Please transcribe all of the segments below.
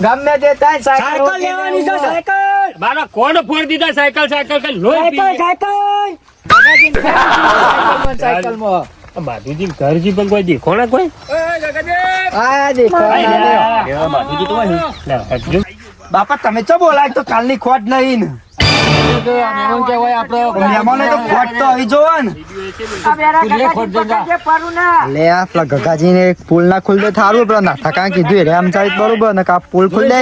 ગમે તે થાય સાયકલ સાયકલ લેવાની છે સાયકલ! મારા કોણ ફોડ દીધા? સાયકલ સાયકલ કઈ લોહી સાયકલ પીએ. સાયકલ! સાયકલમાં આ માધુજી ઘરજી પણ કોઈ દેખો કોઈ? આ દેખો લે. લે. બાપા તમે ચો બોલાય? તો કાલની ખોટ નહીં ને. મહેમાન કહેવાય આપણો. મહેમાનો તો ખોટ તો અહીં જોવો ને. લે આ પેલા ગગાજીને એક પુલ ના ખુલ દે થારું પેલા નાથા કાં કીધું રે આમ ચાલીત બરોબર ને કા પુલ ખુલ દે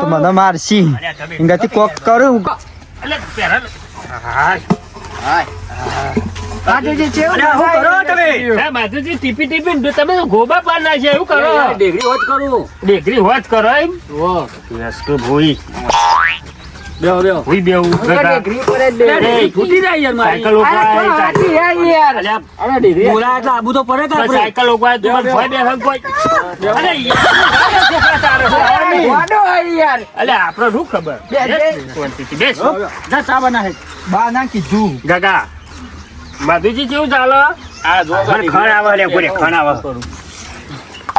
તો મને મારશી. એંગાથી કોક કરું. માધુજી ચેવું હું કરો તમે. હે, માધુજી ટીપી ટીપી તમે ગોબા પાર નાખ્યા એવું કરો. ડિગ્રી કરું. ડિગ્રી હોજ કરો એમ? યસ તો ભોઈ બેહો પર જ. ફૂટી જાય યાર મારી. સાયકલ હે યાર. અરે એટલે આબુ તો પડે કે સાયકલ ઉપાય તું પણ ભોય બેહન કોઈ. અરે યાર, છોકરા તારે છે. અરે યાર. અલે આપણો શું ખબર? બે, બે. બેસ, બેસ. જા ચા બનાવે. બા ના કીધું. ગગા માધુજી કેવું ચાલો? આ જો ખણ આવે લે ખણ આવે.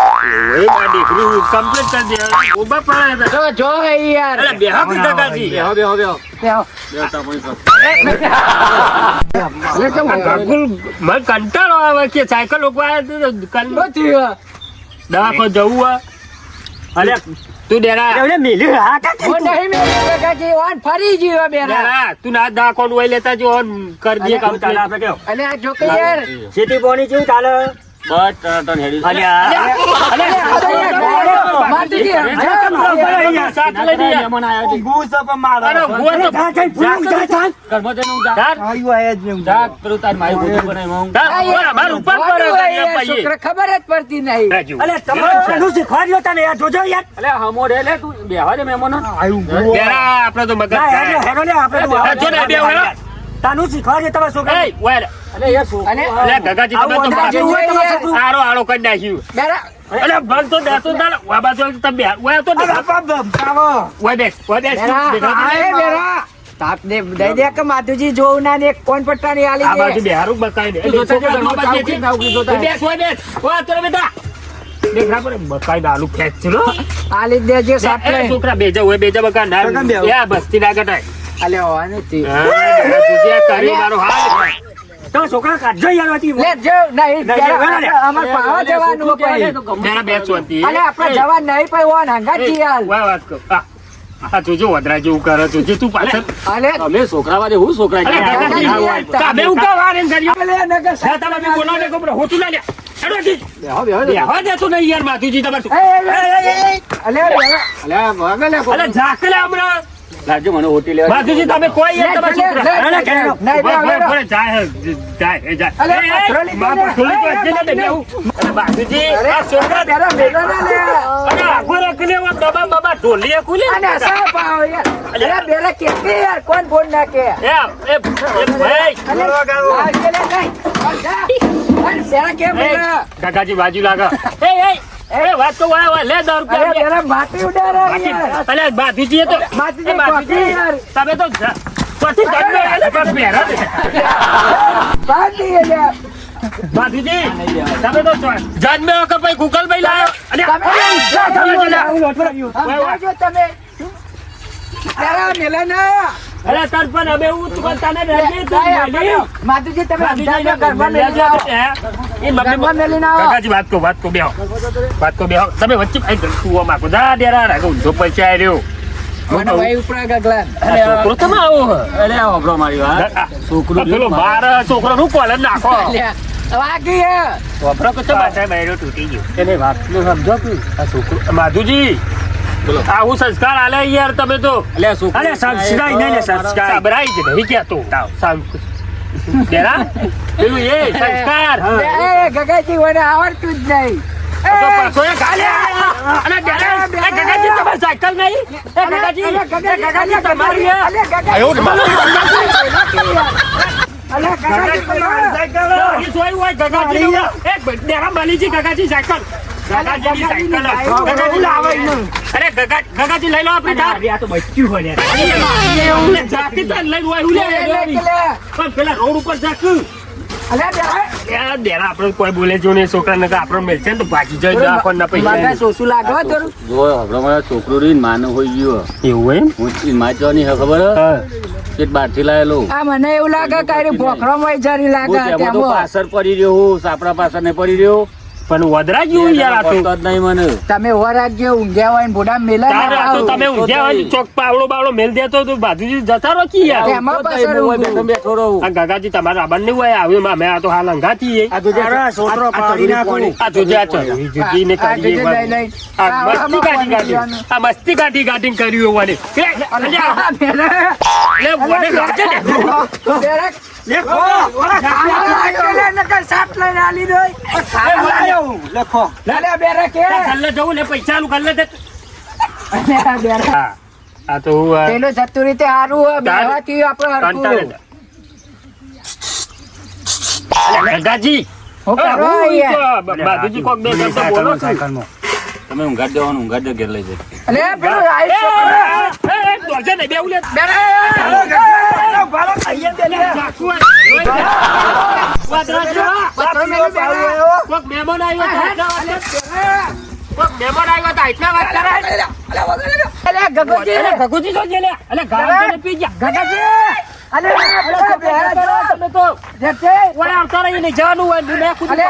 મારી દીકરી complete કરી દે. ઊભા પડે જો જો યાર. અલે બેહો કે બેહો બેહો બેહો બેહો. બેહો. ચા પાણી ખાઓ. અરે કેમ ગગુલ મને કંટાળો આવે કે સાયકલ ઉપાય શું જવું હોય. અલે તું ડેરા. એવડે મેલ્યું હા કા હું નહીં મેળવી કાકાજી, વાન ફરી ગયો બેરા. તું ના દવાખાનું હોય લેતા જો ઓન કરી દે કામ ચાલે આપણે કેવો? અને આ છોકરી યાર. સિટી પોની જેવું ચાલે? બસ હેડી દે ખબર જ પડતી નહીં. અલે તમારે પેલું શીખવાડ્યો તને યાર જોજો યાર અલે હમો રે લે તું બેહવા દે મહેમાનો આવ્યું તો મગજ વડા. તાનું ગગાજી, તમે તમારા છોકરું. અલે તો તો એ માધુજી જોવું ના ને? કોણ પટ્ટા ની આલી બાજુ બેહારું બકાઈ દે. તું તો દેખા પર બકાઈ દાલુ ખેંચ આલી દેજે સાથ. છોકરા બેજા હોય બેજા બકા ના બકા બસ્તી ના કટાય આલે હોવાની હતી હા, આ કરી મારો હાલ તમારા છોકરા કાઢજો યાર હતી લે જો નહીં. અમાર પાવા જવાનું તો ગમે. બેરા બેસ શાંતિ. અલે આપણે જવા નહીં પણ ઓન હંગાજી એ, હાલ વાય વાત કર આ આ જોજો વદરા જેવું કરે જોજે તું પાછળ અલે અમે છોકરા વાળે હું છોકરા વાર કર્યું અલે નગર હા, તમે બી બોલાવો ને, ગોબરો, હોતું ના લે. હેડો જી. બેહો, બેહો, બેહો. દેતો નહીં યાર, માધુજી, તમારે અલે અલે, અલે, હમણાં. લાવજો મને હોટી લેવા. માધુજી, તમે કોઈ યાર તમારા લે, લે, છોકરા. ના ના ભલે, જાય, હે, જાય, એ જાય. અરે માં ને. લીધો, એ, એટલે એ, ને અરે, આ છોકરા બેરા, મેગા ના લે. અરે, આખો રખલે આમ દબા બબા ઢોલીએ કુલે. અને સા પાવ યાર. અરે બેરા કેટલી યાર કોણ ફોન ના કે એ, એ, ભાઈ ભાઈ. અલે આ પેલા નહીં. અરે બેરા કેમ કાકાજી બાજુ લાગા એ, એ, એ, વાત તો વાય, વાય, લે દસ અરે રૂપિયા તો. માધુજી એ, યાર. તમે તો જ- પછી તમે એટલે પણ પહેરા ને. યાર. માધુજી, તમે તો જન્મે વખત પછી ગૂગલભાઈ લાયો. અને તમે જા, તમે મેલા ના અરે તાર પણ હવે હું તું તને રડે તું જાય મેલી. તમે મેલી જા, ઘરમાં મેલીને આવો. કાકાજી, વાત કહો, વાત કહો, બેહો. વાત કહો, બેહો. તમે વચ્ચે આઈ તું માગો? દા ડેરા રાખો ઊંધો પૈસા આઈ રહ્યો મને ભાઈ ઉપરા ગગલાન. આ છોકરો તમે આવો હે? અરે, આ હોભળો મારી વાત. આ છોકરું પેલો જો બાર છોકરો નું કોલર નાખો. લ્યા, વાગી હે. વપરો કે ચા બહેરો તૂટી ગયો. એને વાતનું સમજો આ છોકરું માધુજી. આવું સંસ્કાર આલે યાર તમે તો. અલે, આ છોકરું અરે સંસ્કાર ક્યાં તું. સંસ્કાર કેતો પેલું એ સંસ્કાર. એ ગગાજી મને આવડતું જ નહીં. ગગાજી સાયકલ. હોય ગગાજીનું. એ બેરા મલીજી ગગાજી સાયકલ ગગાજીની સાયકલ ગગાજી લાવે અરે ગગા- ગગાજી લઈ લો આપણી કાર. આ તો બચ્ચું હોય હોય. પણ પેલા રોડ ઉપર જાકું. કોઈ બોલે જો ને તો ભાગી જાય આપણને પૈસા સોસું લાગે થોડું જો હમણાં છોકરો રહી માનો હોઈ ગયો એવું એમ હું માં હે ખબર હે? કે બહારથી લાયેલો આ મને એવું લાગે કે અરે ભોખરામાં જરી લાગે. પાછળ પડી રહ્યો સાપડા પાછળ ને પડી રહ્યો પણ વધરા જેવું યાર આ તો નહીં મને. તમે ઓવરાજ જે ઊંઘ્યા હોય ને ભોડા મેલા ના તો આવો. તમે ઊંઘ્યા હોય ચોક પાવડો બાવડો મેલ દેતો તો બાજુજી જતા રહો કી યાર. એમાં પાછળ હું બેઠો બેઠો રહું. આ ગાગાજી તમારા આબન નહીં હોય આવ્યું અમે આ તો હાલ અંગાથી આ તો જે છોકરો પાડી નાખો. ને. આ જોજે આ ને આ જોજે લઈ લઈ. આ આ મસ્તી કાઢી કાઢી. આ મસ્તી કાઢી કાઢી કર્યું હોવાને લે આ લે લાગે ને. બેરેક. લેખો નકર સાત લઈને આલી દો. લાયો, લખો અલે બેરેક એ. ગલ્લે જવું ને પૈસા આલું ગલ્લે દે આ તો હું પેલો પેલું જતું રીતે હારું હોય, બેહવાથી આપણે હરકું ગગાજી બાજુજી કોક બે શબ્દ બોલો તમે ઊંઘાડ દેવાનું ઊંઘાડ દે ઘેર લઈ જાય દોડજે ને, બેવું લે. વાદળા જેવા. પત્રો મેલી બેરેક. કોક મહેમાન આવ્યો તો આટલા વાત કર. કોક મહેમાન આવ્યો તો આટલા વાત કરે. અલે ગગોજી. અલે, ભગુજી જો જે અલે, ગાળ પી ગયા. ગગોજી. અલે પેલા બેરેક જો. તમે તો જેતે. ઓય આવતા રહીને જવાનું હોય ને મેં. અલે,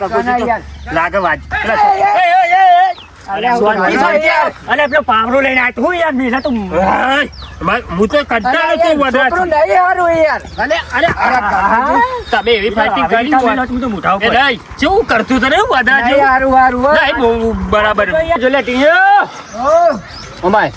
ગગોજી લાગે વાજ. એ, એ, પેલો લઈને યાર તો હું તો કંટાળો છું વધારે. છોકરું નહીં હારું યાર. અરે, તમે એવી ફાઇટિંગ કરી હોય. તો મોઢા ઉપર નહીં, કેવું કરતું તને વધારે? હારું હારું બરાબર જો લે ટીંગો. ઓ, ઓમાય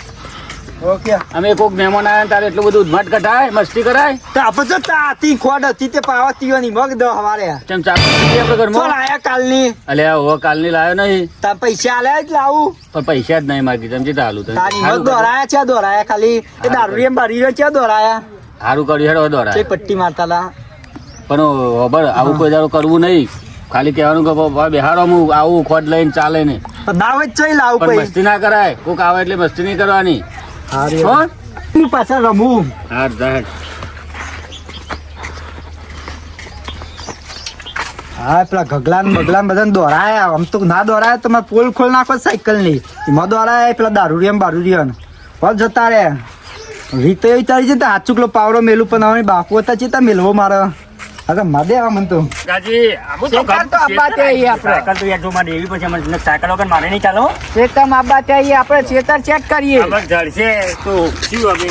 અમે કોક મહેમાન આવ્યા તારે એટલું બધું ઉધમાટ કઢાય મસ્તી કરાય? તો આપણે તો તાતી ખોડ હતી તે પાવા તીવાની મગ દો હવારે. ચમ ચાલુ કરી આપણે ઘરમાં? આયા કાલની. અલે હવે કાલની લાયો નહીં. તા પૈસા આલ્યા જ લાવું. પણ પૈસા જ નહીં માગી સમજી હાલું તારી મગ દોરાયા છે દોરાયા ખાલી. એ દારૂ એમ ભરી રહ્યો છે દોરાયા. હારું કર્યું હેડો દોરા પટ્ટી મારતા લા પણ ખબર આવું કોઈ દારૂ કરવું નહીં. ખાલી કહેવાનું કે બેહાડો હું આવું ખોટ લઈને ચાલે ને. દાવત ચઈ લાવું મસ્તી ના કરાય. કોક આવે એટલે મસ્તી નહીં કરવાની. હારી. હું? પાછા રમું. હાર જાહેર. હા પેલા ગગલાન બગલાન બધા દોરાયા. આમ તો ના દોરાય તો મેં પોલ ખોલ નાખો સાયકલની એમાં દોરાય પેલા દારૂરિયમ બારૂરિયમ પણ જતા રે રીતે વિચારી છે તો હાચુકલો પાવડો મેલું પણ હવે બાપુ હતા ચેતા મેલવો મારે. અરે મદે આવા મન તો ગાજી, આમ તો શેતાર તો અબ્બા તે આઈ આપણે. સાયકલ તો યાર જો મારે એવી પછી મને સાયકલ વગર મારે નહીં ચાલો શેતામાં અબ્બા તે આઈ આપણે ચેતર ચેક કરીએ જળ છે તો શું હવે?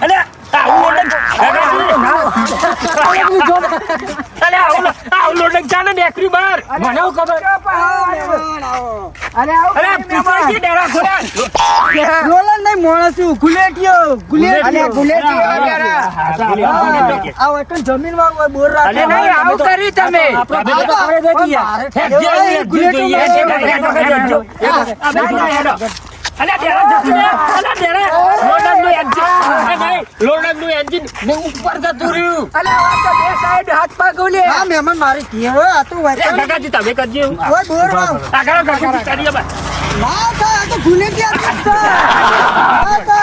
અલે, આવું લો- લોટક ને એકરી બહાર. મને હું ખબર. અરે અરે પીછળથી ડેરા ખોલ્યા. રોલન નહીં મોણસું ગુલેટીયો અરે ગુલેટી વગેરે. આ વખત જમીનમાં બોર અલે નહીં આવું કરી તમે હેડજો જોઈએ. હેડો, હેડો, હેડો. અલે, ડેરા જતું. અલે, ને ઉપર જતું રહ્યું. અલે આ તો બે સાઈડ હાથ પગ હા મહેમાન મારી ટીએ હોય આ તો વચન કાકાજી, તમે કરજો. બોર કરીએ ના થાય આ તો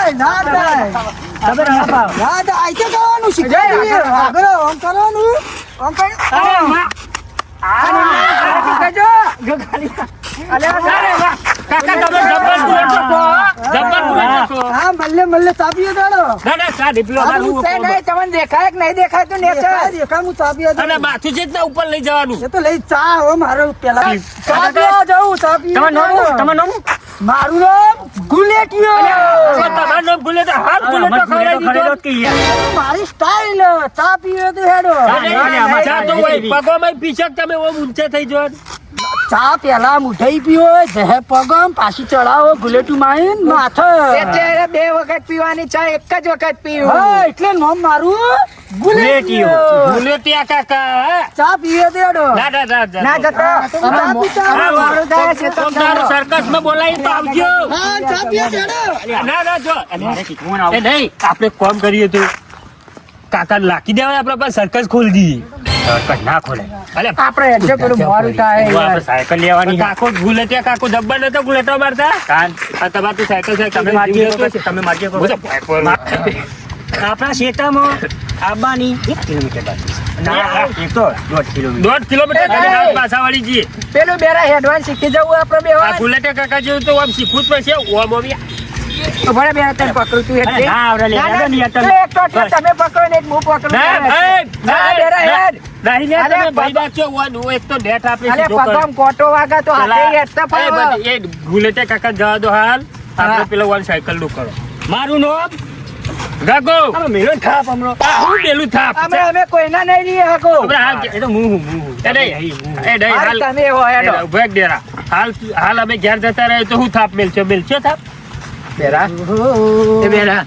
ના ના ના આઈ તો કરવાનું આગળ કરવાનું. કરી અરે, વાહ. કહેજો અરે, વાહ. કાકા, તમે જબ્બર બોલો છો, જબ્બર બોલો છો. હા. મલ્લે મલ્લે તાપીએ દાડો. ના, ના, ચા ડીપલો આ મારું તે નહીં તમને દેખાય કે નહીં દેખાતું ને દેખાય દેખાય હું તાપીએ અને માથું છે જ ને ઉપર લઈ જવાનું. એ તો લઈ ચા હો મારો પેલા ચા જાઉં નામ તમારું નામ? મારું નામ ગુલેટીયો તમારું ખવડાવી દીધો. મારી સ્ટાઈલ ચા પીવે તો હેડો. ચા તો હોય. પગોમાં પીછક તમે ઓમ ઊંચે થઈ જાઓ. ચા પેલા મુઠાઈ પીવો જહે પગમ પાછી ચડાવો ગુલેટુ માઈન માથે. એટલે બે વખત પીવાની ચા એક જ વખત પીવું. એટલે નામ મારું ભૂલેટિયા કાકા ચા પીવે તો ના, ના, ના, ના. ના જતો. ચા પીતા. હા, આવો. છે તો તમ તારું સર્કસમાં તો આવજો. હા ચા પીવે તો ના ના જો. મારે શીખવું એ નહીં આપણે કોમ કરીએ તો. કાકા લાખી દેવાય આપણા પાસે સર્કસ ખોલી ના ખોલે. અલે આપણે પેલું થાય આપણે સાયકલ લેવાની કાકો ગુલેટિયા કાકો જબ્બર નતો ગુલેટો મારતા. કાન. આ તમારે સાયકલ સાયકલ તમે મારજી તમે મારજી શકો હું તો ભાઈ પર- આપણા શેતામાં આવવાની એક કિલોમીટર બાકી તો દોઢ કિલોમીટર. દોઢ કિલોમીટર એ, ખાલી એ. જઈએ પેલું બેરા શીખી જવું આપણે બે આ ગુલેટે કાકા જેવું તો આમ શીખવું જ પડશે. ઓમ ઓમ ભલે બેરા તને પકડું તું એટલે. ના આવડે લે, ના, ના, હેડો ને યાર તો તમે. એક તો તમે પકડો ને એક હું પકડું. ના, ના, બેરા હેડ. નહીં લે તમે ભાઈ પગ- બાચો ઓન એક તો નેટ આપણે અરે પગમ કોટો વાગા તો હાથે હેડતા એ એ ગુલેટે કાકા જવા દો હાલ. આપણે પેલો વન સાયકલનું કરો. મારું નામ ગાગો! આમાં મેલો થાપ હમણો. આ હું પેલું થાપ? અમે અમે કોઈના નહીં રહીએ હકો આપણે હાલ એ તો હું હું હું. હું. એ નહીં, એ નહીં, હાલ હાલ. તમે હો હેડો. એ ઊભા હાલ હાલ અમે ઘેર જતા રહે તો હું થાપ મેલશો? મેલશો થાપ? બેરા એ બેરા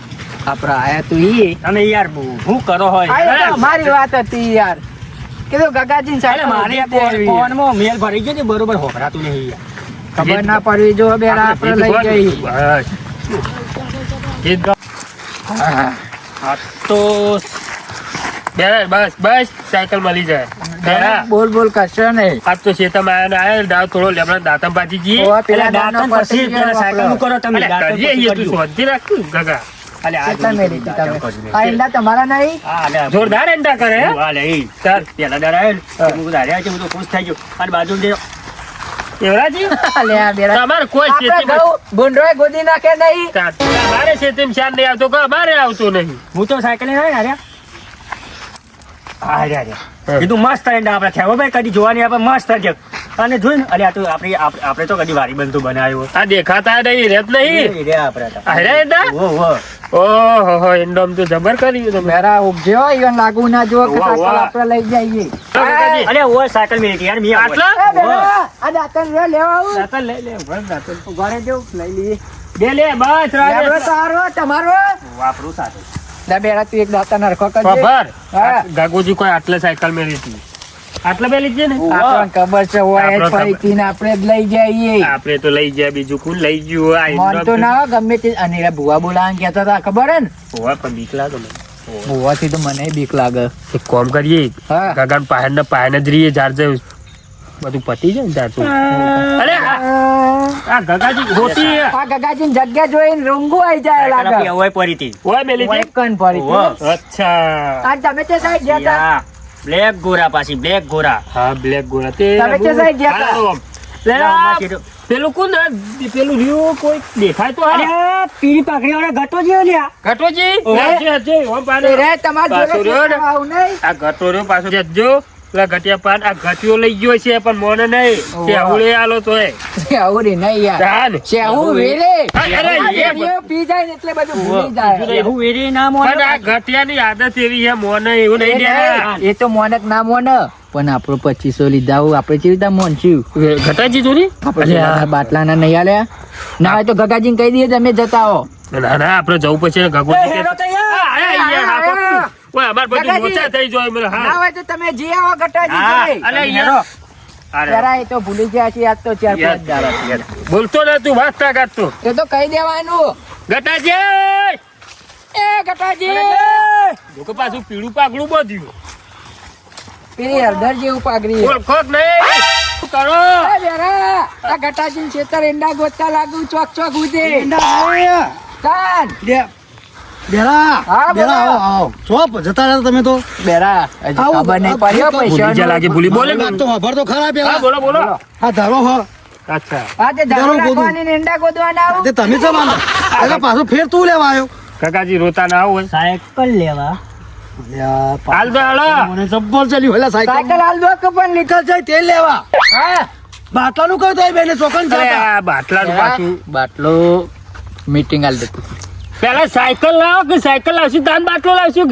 આપડા આયા તું ઈ. યાર કરો હોય? અમારી વાત હતી યાર. કીધું ગગાજી સાહેબ મારે ફોન- મેલ ભરી ગયો ને બરોબર હોકરાતું નહીં યાર. ખબર ના પડવી જો બેરા આપણે લઈ જઈ આ તો બેરા, બસ બસ સાયકલ મળી જાય. બેરા, બોલ બોલ કરશો નહીં. આજ તો શેતામાં આયા ને આયા, દાવ થોડો લેમણા દાતમ પાછી જી પેલા દાતમ પછી પેલા સાયકલનું કરો તમે દાતમ કરીએ એ તું કરજો. શાંતિ ગગા. અલે આ કેટલા જોડી મેલી તમે. આ ઈંડા તમારા નહીં? હા, અલે જોરદાર એંડા કરે. હા. પેલા દાડા ને, હું. હું તો ખુશ થઈ ગયો. અને બાજુમાં જે એવરાજી લે આ બેરા તમારે કોઈ આપણે શેતીમાં ગોદી નાખે નહીં. તા- તમારે શેતીમાં શાન નહીં આવતો કે અમારે આવતું નહીં. હું તો સાયકલ લઈને આવ્યો અરે. કીધું મસ્ત એંડા આપણે થયા ભાઈ કદી જોવાની આપણે મસ્ત છે. અને જોઈને અરે આ તો આપણે આપણે તો કદી વારી બંધુ બનાવ્યો આ દેખાતા નહીં રેત નહીં? રે આપણે અરે એંડા ઓહો, ઓહો. એંડોમ તો જબર કર્યું તમે. બેરા ઉપજ્યો ઈવન લાગુ ના જો કે સાયકલ આપણે લઈ જઈએ. અરે ઓ સાયકલ મેલી યાર મી. આટલા? આ દાતન રે લેવા આવું. દાતન લઈ લે ઊભા દાતન. ઉઘાડે દેવું લઈ લઈએ. બે લે બસ રાજે. તારો તમારો. વાપરું સાથે બેરા તું એક દાતા નરખો કરજે ખબર. ગાગોજી કોઈ આટલે સાયકલ મેલી હતી. આટલે બે લીધી ને? આપણને ખબર છે હોય જ ફરીથી આપણે જ લઈ જઈએ. આપણે તો લઈ જાય બીજું કોણ લઈ ગયું? આ મન તો ના ગમે તે અને એરા ભુવા બોલાવાનું કહેતા હતા ખબર હે ને? ભુવા પણ બીક લાગે. ભુવાથી તો મને બીક લાગે. એક કોમ કરીએ. ગગન પાયણ ને પાયણ જ રહીએ જાર બધું પતી જાય ને સુધી. અરે આ ગગાજી હોતી આ ગગાજી જગ્યા જોઈને રૂંગું આઈ જાય લાગે. હવાઈ પડી હતી. ઓય મેલી ઓય હતી? કન પડી અચ્છા. આ તમે તે સાઈડ ગયા હતા બ્લેક ગોરા પાછી બ્લેક ગોરા. હા બ્લેક ગોળા તે તમે તે સાઈડ ગયા હતા? હાલો. લે, આ પેલું કોણ પેલું કોઈ દેખાય તો અરે પાકડી વાળા રે તમાર જોડે આવું નહીં? આ પાછો જજો પેલા ઘટિયા પાન આ ઘટિયો લઈ ગયો છે પણ મોને નહીં. ઓહો. તે આલો નહીં યાર. વેરે. અરે, એ પી જાય ને એટલે બધું ભૂલી જાય. એવું વેરી ના મોને પણ આ ઘટિયાની આદત એવી છે મોને એવું નહીં એ દેના. નહીં, એ તો મોનક ના મોન. પણ આપણો પચીસો લીધા આપડે આપણે કેવી રીતે મોનશું? ઘટાજી જોની. આપણે બાટલાના નહીં આલ્યા. ના હોય તો ગગાજીને કહી દઈએ તમે જતા હો ના ના આપણે જવું પછી ગગો એ હેડો તૈયાર. હા, હા, યાર, હા, પક્કું. ઓય, અમાર બધું ગગાજી. મોચા થઈ જાય મને, ના હોય તો તમે જી આવો ગટાજી અલે, યાર. અરે, એ તો ભૂલી ગયા છે આજ તો ચાર પાંચ દાડા બોલતો ને તું વાત ના કરતો. એ તો કહી દેવાનું. ગટાજી! એ ગટાજી! લોકો પાછું પીળું પાકડું બધું પેલી હળદર જેવું પાઘડી. ઓળખો નહીં. કરો? એ આ ગટાજી છેતર એંડા ગોતતા લાગુ ચોક ચોક ઉજે કાન બેરા હા, બેરા આવો આવો. ચોપ જતા રહ્યા તમે તો? બેરા હજી ખબર નહીં આ પડ્યો ભૂલી ભૂલી જા પૈસા લાગે ભૂલી. બોલે વાત તો ખબર તો ખરા હા પેલા બોલો. બોલો. હા ધારો હો. અચ્છા. આજે બરોબર, ધારો ગોદવાની નાખવાની ગોદવાના આવો. તે તમે માનો એટલે પાછો ફેર તું લેવા આવ્યો. કાકાજી રોતા ના આવો સાયકલ લેવા. હાલ દો હાલો મને જબ્બર ચાલ્યું. એટલે સાયકલ. સાયકલ હાલ દો કે પણ નીકળ જાય તે લેવા. હા. બાટલાનું તો બેને ચોકન અરે બાટલાનું પાછું. બાટલો મીટિંગ હાલ દેતું પેલા સાયકલ લાવો કે સાયકલ લાવશું? તાન બાટલો લાવશું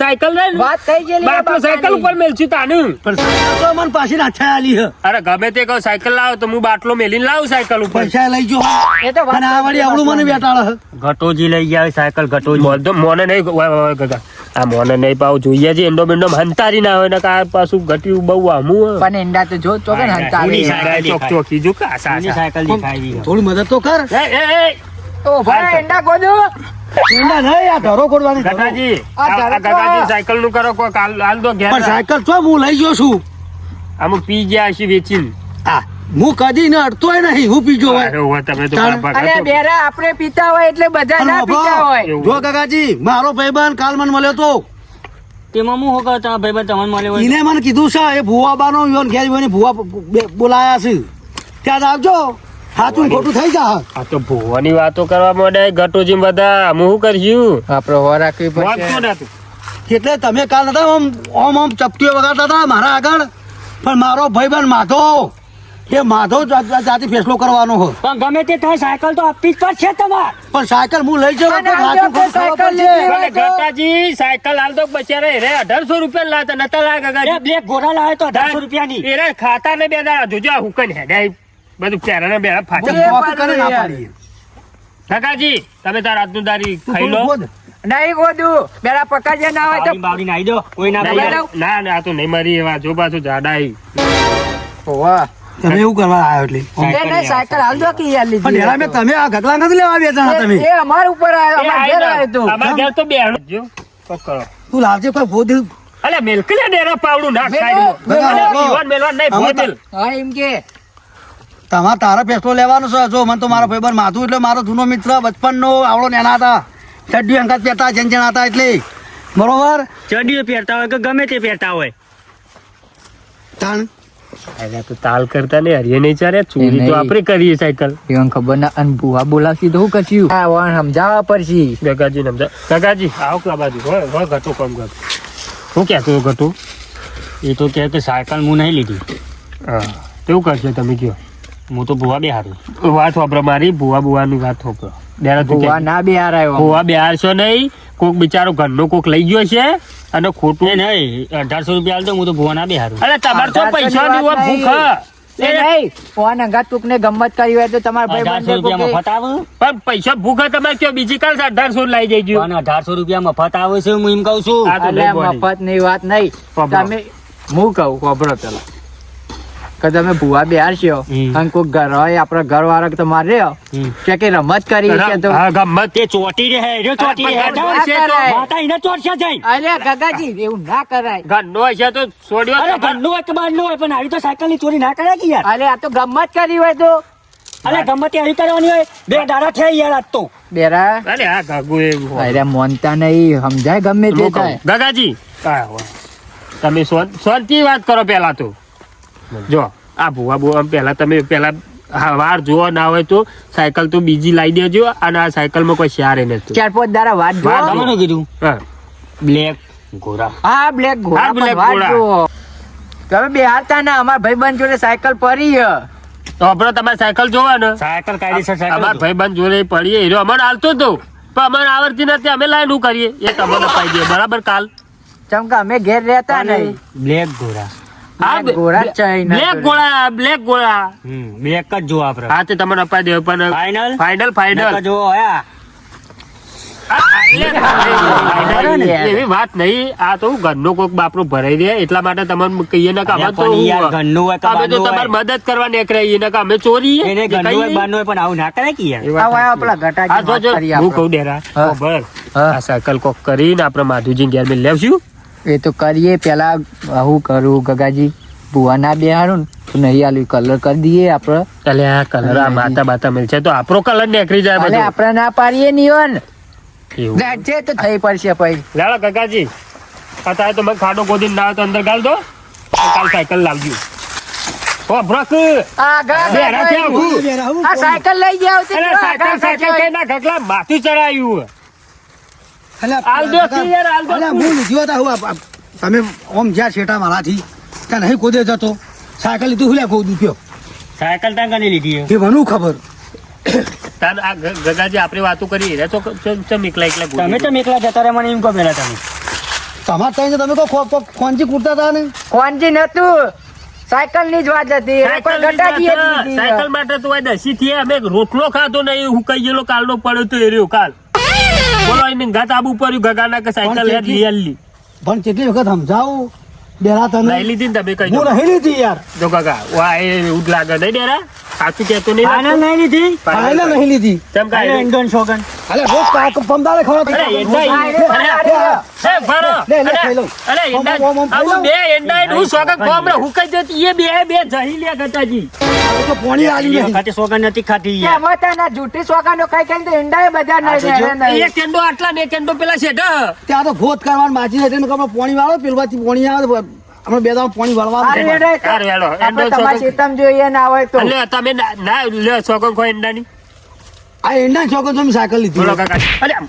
સાયકલ ને વાત થઈ ગયેલી બાટલો સાયકલ ઉપર મેલશું તાનું. પણ તો મન પાછી નાખ્યા આલી હે. અરે ગમે તે કહો સાયકલ લાવો તો હું બાટલો મેલીને લાવું સાયકલ ઉપર. પૈસા લઈ જો. એ તો વાત અને આ વળી આવડું મને બેટાળ ઘટોજી ગટોજી લઈ ગયા સાયકલ ઘટોજી મોન તો મોને નહીં. આ મોને નહીં પાવ જોઈએ છે એન્ડો બેન્ડો હંતારી ના હોય ને કા પાછું ઘટ્યું બહુ આમું પણ એંડા તો જો તો કે હંતા ઉની આવે. સાયકલ ચોક ચોકી જો કે. સાયકલ દેખાય થોડી મદદ તો કર. એ, એ, એ, તો ભાઈ એંડા ગોદો એંડા નહીં આ ઢરો ખોડવાની ઢરો. આ આ- આ ધારો તો ગગાજી આ. સાયકલનું કરો કોક હાલ હાલ દો ઘેર પણ સાયકલ તો હું લઈ ગયો છું. અમુક પી ગયા હશે વેચીને. હા હું કદી ને અડતોય નહીં હું પીજો હોય તમે તો અરે બેરા આપણે પીતા હોય એટલે બધા ના પીતા હોય. જો કાકાજી મારો ભાઈબંધ કાલ મને મળ્યો તો. તેમાં હું હોગા તા ભાઈ તમને મળ્યો એને મને કીધું છે એ ભુવાબાનો યોન ઘેર ભુવા બોલાયા છે. ત્યાં આવજો. ને ખોટું થઈ જા. આ તો ભૂવાની વાતો કરવા માંડે ગટોજી બધા. હું શું કરશું? આપણે હો રાખવી વાત શું પડશે એટલે તમે કાલ હતા આમ ઓમ આમ ચપટીઓ વગાડતા હતા મારા આગળ. પણ મારો ભાઈબંધ માધો. એ માધો જાતે ફેસલો કરવાનો હો પણ ગમે તે થાય સાયકલ તો આપવી જ પડશે તમારે. પણ સાયકલ હું લઈ જવા આજે સાચું ખોટું સાયકલ ખબર પડશે. ગટાજી સાયકલ હાલ તો બચારે રે અઢારસો રૂપિયા લાતા નતા લાગે બે ઘોડા લાવે તો અઢારસો રૂપિયાની. એરા ખાતા ને બે દાડા જોજો હું કઈ હેડાય બધું પેરા ને બેરા ફાટા. કાકાજી તમે તાર આજનું દારી ખાઈ લો. નહીં ગોદું. બેરા પકાજે ના હોય તો બાવડી નાઈ દો કોઈ ના ના, ના તો નહીં મારી એવા જો પાછો જાડાઈ. ઓવા તમે એવું કરવા આવ્યો એટલે? નહીં સાયકલ હાલ દો કે યાર લીધી. પણ મેં તમે આ ગગલા નથી લેવા બેઠા જણા તમે? એ અમાર ઉપર આવ્યો અમાર ઘેર આવ્યો તો. અમાર ઘેર તો બેહણો. જો. પકડો. તું લાવજે કોઈ ભોદ. અલે મેલકલે ડેરા પાવડું ના ખાઈ દો. મેલો, અલે મેલો. જીવન મેલવાન નહીં, આમાં હા એમ કે. તમારે તારો ફેસલો લેવાનો છે. જો મને તો મારો ભાઈબંધ માધુ એટલે મારો જૂનો મિત્ર બચપનનો આવડો નેના હતા ચડ્ડી અંગત પહેરતા જણ હતા એટલે. બરોબર? ચડ્ડીઓ પહેરતા હોય કે ગમે તે પહેરતા હોય? તાણ. અરે તો તાલ કરતા ને હરિયે નહીં ચારે ચોરી તો આપણે કરીએ સાયકલ. એવું ખબર ના અને ભૂવા બોલાવશી તો હું કરશું હા વાણ સમજાવવા પડશે. ગગાજી સમજા ગગાજી આવો કે બાજુ. હોય હોય ઘટું કામ કર હું કહેતો એ તો કહે કે સાયકલ હું નહીં લીધી. હા. કેવું કરશે તમે કયો હું તો ભુવા બે હારું વાત વાપરો મારી ભુવા ભુવાની વાત વાપરો. ડેરા તું ભૂવા કે ના બે આવ્યો ભુવા બેહારશો નહીં કોક બિચારો ઘરનો કોક લઈ ગયો છે અને ખોટું નહીં અઢારસો રૂપિયા હાલ હું તો ભૂવા ના બે અરે તમારે તો પૈસા ની ભૂખ. એ નહીં ફોન અંગાત કોક ને ગમત કરી હોય તો તમારા ભાઈ અઢારસો રૂપિયા મફત આવે? પણ પૈસા ભૂખા તમે કયો? બીજી કાલ અઢારસો લઈ જઈજો અને અઢારસો રૂપિયા મફત આવે છે હું એમ કહું છું. મફતની વાત નહીં. તમે હું કહું વાપરો પેલા. કે તમે ભૂવા બેહાર છો અને કોઈ ઘર હોય આપડે ઘર વાળા માર રહ્યો. કે કે રમત કરી છે તો રમત એ ચોટી રહે એ રહ્યો ચોટી રહે. તો માતા ઇને ચોરશે જઈ અરે ગગાજી એવું ના કરાય. ગન્નો છે તો છોડ્યો અરે ગન્નો હોય તો બહારનું હોય પણ આવી તો સાયકલની ચોરી ના કરે કે યાર? અરે આ તો ગમત કરી હોય તો. અરે ગમત તે આવી કરવાની હોય. બે દાડા છે યાર આજ તો. બેરા. અરે આ ગાગુ એવું અરે મોનતા નહીં સમજાય ગમે તે થાય. ગગાજી. તમે શાંતિ વાત કરો પેલા તો. જો આ ભૂવા ભૂવા પેલા તમે પેલા હા, વાર જોવા ના હોય તો સાયકલ તો બીજી લાવી દેજો અને આ સાયકલમાં કોઈ શિયારે નથી. ચાર પાંચ દારા વાત વાત જો તમને કીધું? હા. બ્લેક ઘોડા. હા બ્લેક ઘોડા વાત ઘોડા. તમે બેહારતા ના અમારા ભાઈબંધ જોડે સાયકલ પડી હે. તો આપણે તમારે સાયકલ જોવા ને સાયકલ કાયદેસર સાયકલ અમારા ભાઈબંધ જોડે પડીએ હીરો અમાર હાલતો જ તો પણ અમાર આવડતી નથી અમે લાઈન કરીએ એ તમને પાઈ દે બરાબર કાલ. ચમ કે અમે ઘેર રહેતા નહીં. બ્લેક ઘોડા. એવી વાત નહીં. આ તો ઘરનો કોક બાપરો ભરાઈ દે. એટલા માટે તમને કહીએ ને કે અમે તો તમારી મદદ કરવા નીકળીએ ને કે અમે ચોરી એને ઘરનું પણ આવું ના કરે કે હું કહું ડેરા. આ સાયકલ કોક કરીને આપણે માધુજી ઘેર મેં લેવશું. એ તો કરીએ. પેલા હું કરું ગગાજી ભુવા ના ને તો નહીં આલું કલર કરી દઈએ આપડે. એટલે આ કલર આ માતા બાતા છે. તો આપણો કલર નીકળી જાય એટલે આપણે ના પાડીએ નહીં હોય ને છે તો થઈ પડશે પછી લાડો ગગાજી. અત્યારે તો મને ખાડો ગોદી ના આવે તો અંદર ગાલ દો. કાલ સાયકલ લાવજો. ઓ બ્રક. આ ગા બે. આ સાયકલ લઈ જાવ તે સાયકલ સાયકલ કે ના ગગલા માથું ચડાયું. તમે ઓમ જ્યાં છેટા મારાથી ત્યાં નહીં કોદે જતો. સાયકલ લીધું હું લ્યા કૂદું કયો સાયકલ ત્યાં કને લીધી એ મને ખબર. તાર આ ગગાજી આપણે વાતો કરી રહ્યા તો ચમ ચમ એકલા એકલા તમે તો એકલા જતા રહ્યા મને એમ કહો પેલા તમે. તમારે ત્યાં તમે કહો કોનજી ખોંચી હતા ને? કોનજી નતું સાયકલની જ વાત હતી સાયકલ માટે તો આ દસી થી અમે રોટલો ખાધો નહીં હું કઈ ગયેલો કાલનો પડ્યો તો એ રહ્યો કાલ. બોલો એને ગાત આબુ પડ્યું ગગાના કે સાયકલ હેડ લઈ આલી પણ કેટલી વખત સમજાવું? ડેરા તને લઈ લીધી ને તમે કઈ હું નહીં લીધી યાર. જો ગગા એ એવું લાગે નહીં ડેરા? સાચું કહેતો નહીં ફાઇનલ નહીં લીધી? ફાઇનલ નહીં લીધી? તેમ કાઈ નહીં. શોગન અરે બહુ કાક પમદારે ખરો અરે એંડા. હે, ભરો. લે, લે, ખાઈ લઉં. અરે, એંડા-. બે એંડા કોમ રે, એ બે બે જહી લે ગટાજી. તો પોણી આલી સોગન નથી ખાતી યાર. તને જૂઠી સોગાનો કઈ કઈ તો બધા નહીં નહીં એક કેન્ડો આટલા ને એક કેન્ડો પેલા છે ત્યાં તો ગોત કરવાનું માજી હતી ને પોણી વાળો પેલવાથી પોણી આવે આપણે બે દાવ પાણી હારું હેડો. આપણે એંડો તમારે ચેતમ જોઈએ ના હોય તો. લે તમે ના લે છોકરો કોઈ ખો ઈંડાની? આ એંડા છોકરો તમે સાયકલ લીધી. બોલો કાકા. અરે આમ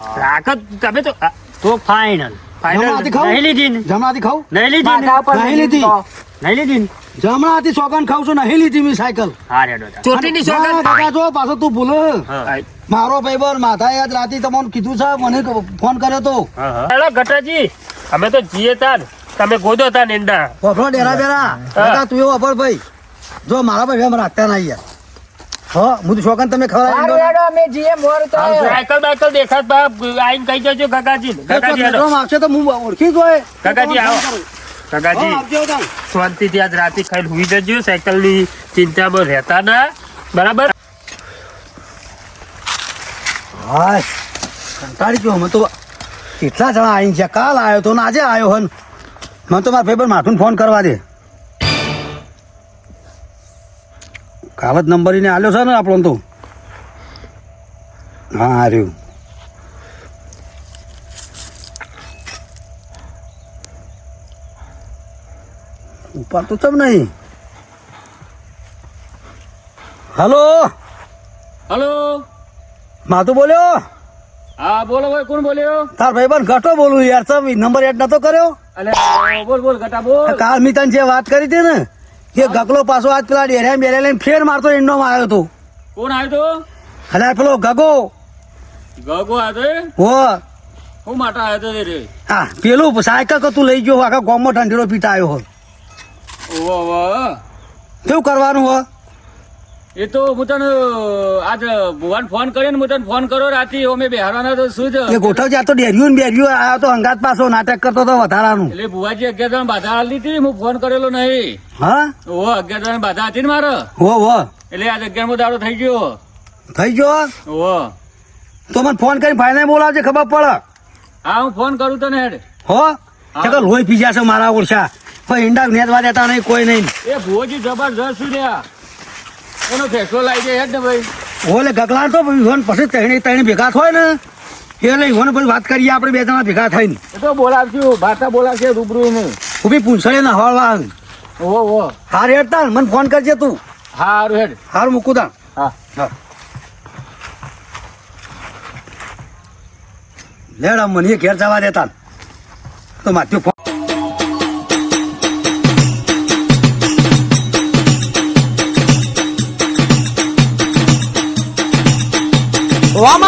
તમે તો તો ફાઇનલ જમણાથી ફાઇનલ નહીં લીધી જમણાથી ખાવ નહીં લીધી નહીં લીધી. નહીં લીધી જમણાથી સોગન ખાવ છું નહીં લીધી મેં સાયકલ. હા રેડો તાર. ચોટીની ના, સોગન કાકા જો પાછો તું ભૂલો. મારો ભાઈબંધ માથા યાદ રાતી તમને કીધું છે મને ફોન કર્યો તો. હા હા. હેલો ગટાજી અમે તો જીએ તાન તમે ગોદો તાન નિંદા વફરો ડેરા બેરા. કાકા તું એવો વફર ભાઈ. જો મારા ભાઈ એમ રાખતા નહીં યાર હા હું તો શોકન તમે ખબર આવી ગયો અમે જીએ મોર તો. સાયકલ બાયકલ દેખાત બાપ આઈન કહી જજો કાકાજી. કાકાજી હેલો. આવશે તો હું ઓળખી જોય કાકાજી આવો. કાકાજી શાંતિ થી આજ રાતે ખાઈને હુઈ જજો. સાયકલની ચિંતામાં રહેતા ના. બરાબર? હાય કંટાળી ગયો મને તો. કેટલા જણા આવી છે? કાલ આવ્યો તો ને આજે આવ્યો હન. મને તો મારા ભાઈ માથું ફોન કરવા દે. કાવત જ નંબર એને આલ્યો છે ને આપણો તો. હા હાર્યું. ઉપર તો ચમ નહીં હલો? હલો? માતું બોલ્યો? હા બોલો ભાઈ કોણ બોલ્યો? તાર ભાઈ પણ ઘટો બોલું યાર તમે નંબર એડ નતો કર્યો? અલે બોલ બોલ ગટા બોલ. કાલ મિતન તને જે વાત કરી હતી ને કે ગગલો પાછો આજ પેલા ડેરિયા બેરે લઈને ફેર મારતો ઈંડો માં આવ્યો તો કોણ આવ્યો અલ્યા પેલો ગગો. ગગો આવ્યો હો હું માટે આવ્યો હતો રે? હા પેલું સાયકલ તું લઈ ગયો આખા ગામમાં ઠંડીનો પીતા આવ્યો હો ઓ કેવું કરવાનું હો એ તો હું તને આજ ભુવાન ફોન કર્યો ને હું તને ફોન કર્યો રાતે અમે બેહારવાના તો શું છે? એ ગોઠવ જ્યાં તો ડેરિયું ને બેરિયું આ તો અંગાત પાસો નાટક કરતો તો વધારાનું. એટલે ભુવાજી અગિયાર જણ બાધા હાલી હતી હું ફોન કરેલો નહીં. હા? ઓ અગિયાર જણ બાધા હતી ને મારે? હો હો. એટલે આજ અગિયાર મો દાડો થઈ ગયો. થઈ ગયો? ઓહો તો મને ફોન કરીને ફાઇનલ બોલાવજે ખબર પડે. હા હું ફોન કરું તને હેડ. હો? ચકલ લોહી પીજા છે મારા ઓળશા કોઈ ઈંડા નેતવા દેતા નહીં કોઈ નહીં. એ ભુવાજી જબરજસ્ત શું રહ્યા? એનો ફેસલો લાવી દે હેડ ને ભાઈ? ઓલે ગગલા તો ઈવન પછી ત્રણે ત્રણે ભેગા થાય ને. એટલે ઈવન પછી વાત કરીએ આપણે બે જણા ભેગા થઈને. એ તો બોલાવશું ભાષા બોલાવશે રૂબરૂ હું બી પૂંછડે ના હળવા ઓ ઓ હાર હેડતા ને મને ફોન કરજે તું. હા હારું હેડ. હાર મૂકું તા હા. લેડા મને ઘેર જવા દેતા તો માથું ફોન lama.